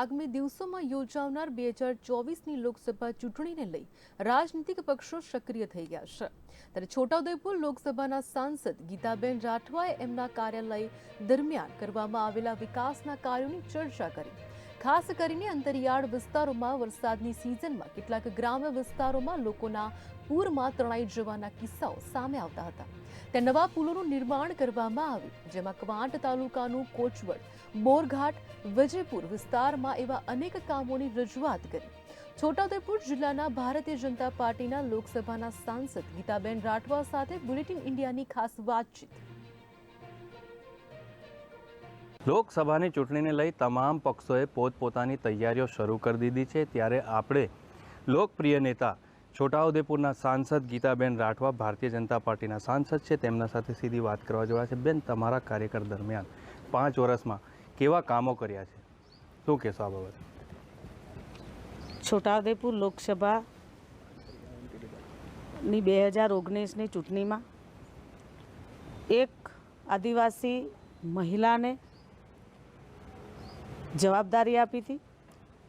આગામી દિવસોમાં યોજાનાર બે હજાર ચોવીસની લોકસભા ચૂંટણીને લઈ રાજનીતિક પક્ષો સક્રિય થઈ ગયા છે. ત્યારે છોટાઉદેપુર લોકસભાના સાંસદ ગીતાબેન રાઠવાએ એમના કાર્યાલય દરમિયાન કરવામાં આવેલા વિકાસના કાર્યોની ચર્ચા કરી. ખાસ કરીને અંતરિયાળ વિસ્તારોમાં વરસાદની સિઝનમાં કેટલાક ગ્રામ્ય વિસ્તારોમાં લોકોના પૂરમાં તણાઈ જવાના કિસ્સાઓ સામે આવતા હતા. ત્યાં નવા પુલોનું નિર્માણ કરવામાં આવ્યું, જેમાં કવાંટ તાલુકાનું કોચવડ બોરઘાટ વિજયપુર વિસ્તારમાં એવા અનેક કામોની રજૂઆત કરી. છોટાઉદેપુર જિલ્લાના ભારતીય જનતા પાર્ટીના લોકસભાના સાંસદ ગીતાબેન રાઠવા સાથે બુલેટિન ઇન્ડિયાની ખાસ વાતચીત. લોકસભાની ચૂંટણીને લઈ તમામ પક્ષોએ પોતપોતાની તૈયારીઓ શરૂ કરી દીધી છે. ત્યારે આપણે લોકપ્રિય નેતા છોટાઉદેપુરના સાંસદ ગીતાબેન રાઠવા, ભારતીય જનતા પાર્ટીના સાંસદ છે. તેમના સાથે સીધી વાત કરવા જોયા છે. બેન, તમારા કાર્યકર દરમિયાન પાંચ વર્ષમાં કેવા કામો કર્યા છે? શું કહેશો આ બાબતે? છોટાઉદેપુર લોકસભા ની બે હજાર ઓગણીસની ચૂંટણીમાં એક આદિવાસી મહિલાને જવાબદારી આપી હતી.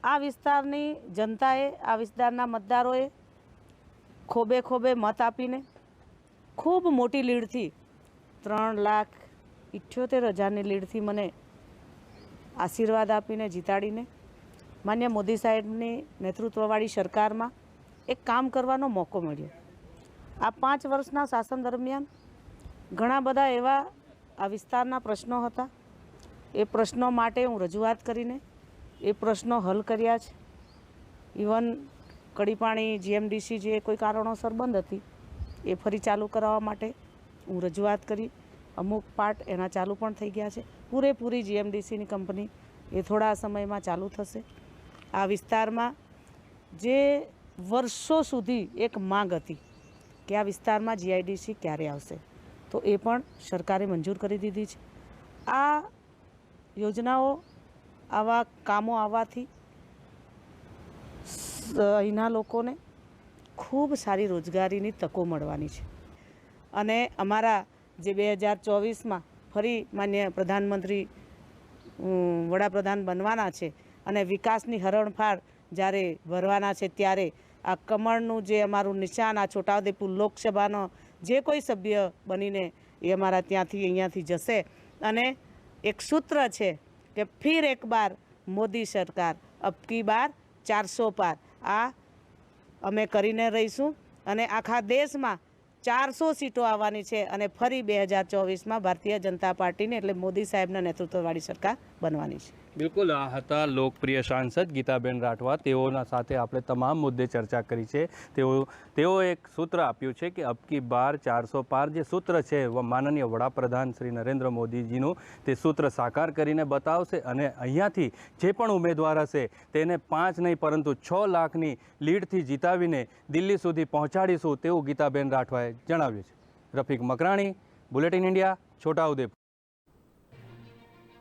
આ વિસ્તારની જનતાએ, આ વિસ્તારના મતદારોએ ખોબે ખોબે મત આપીને ખૂબ મોટી લીડથી ત્રણ લાખ ઇઠ્યોતેર હજારની લીડથી મને આશીર્વાદ આપીને જીતાડીને માન્ય મોદી સાહેબની નેતૃત્વવાળી સરકારમાં એક કામ કરવાનો મોકો મળ્યો. આ પાંચ વર્ષના શાસન દરમિયાન ઘણા બધા એવા આ વિસ્તારના પ્રશ્નો હતા. એ પ્રશ્નો માટે હું રજૂઆત કરીને એ પ્રશ્નો હલ કર્યા છે. ઇવન કડીપાણી જીએમડીસી જે કોઈ કારણોસર બંધ હતી, એ ફરી ચાલુ કરાવવા માટે હું રજૂઆત કરી. અમુક પાર્ટ એના ચાલુ પણ થઈ ગયા છે. પૂરેપૂરી જીએમડીસીની કંપની એ થોડા સમયમાં ચાલુ થશે. આ વિસ્તારમાં જે વર્ષો સુધી એક માંગ હતી કે આ વિસ્તારમાં જીઆઈડીસી ક્યારે આવશે, તો એ પણ સરકારે મંજૂર કરી દીધી છે. આ યોજનાઓ, આવા કામો આવવાથી અહીંના લોકોને ખૂબ સારી રોજગારીની તકો મળવાની છે. અને અમારા જે બે હજાર ચોવીસમાં ફરી માન્ય પ્રધાનમંત્રી વડાપ્રધાન બનવાના છે અને વિકાસની હરણફાળ જ્યારે ભરવાના છે ત્યારે આ કમળનું જે અમારું નિશાન, આ છોટાઉદેપુર લોકસભાનો જે કોઈ સભ્ય બનીને એ અમારા ત્યાંથી અહીંયાથી જશે અને એક સૂત્ર છે કે ફિર એક બાર મોદી સરકાર. અબકી બાર ચારસો પાર. આ અમે કરીને રહીશું અને આખા દેશમાં ચારસો સીટો આવવાની છે અને ફરી બે હજાર ચોવીસમાં ભારતીય જનતા પાર્ટીને એટલે મોદી સાહેબના નેતૃત્વવાળી સરકાર બનવાની છે. બિલકુલ, આ હતા લોકપ્રિય સાંસદ ગીતાબેન રાઠવા. તેઓના સાથે આપણે તમામ મુદ્દે ચર્ચા કરી છે. તેઓ તેઓ એક સૂત્ર આપ્યું છે કે અબકી બાર ચારસો પાર જે સૂત્ર છે માનનીય વડાપ્રધાન શ્રી નરેન્દ્ર મોદીજીનું, તે સૂત્ર સાકાર કરીને બતાવશે અને અહીંયાથી જે પણ ઉમેદવાર હશે, તેને પાંચ નહીં પરંતુ છ લાખની લીડથી જીતાવીને દિલ્હી સુધી પહોંચાડીશું તેવું ગીતાબેન રાઠવાએ જણાવ્યું છે. Rafiq Makrani bulletin India Chhota Udepur.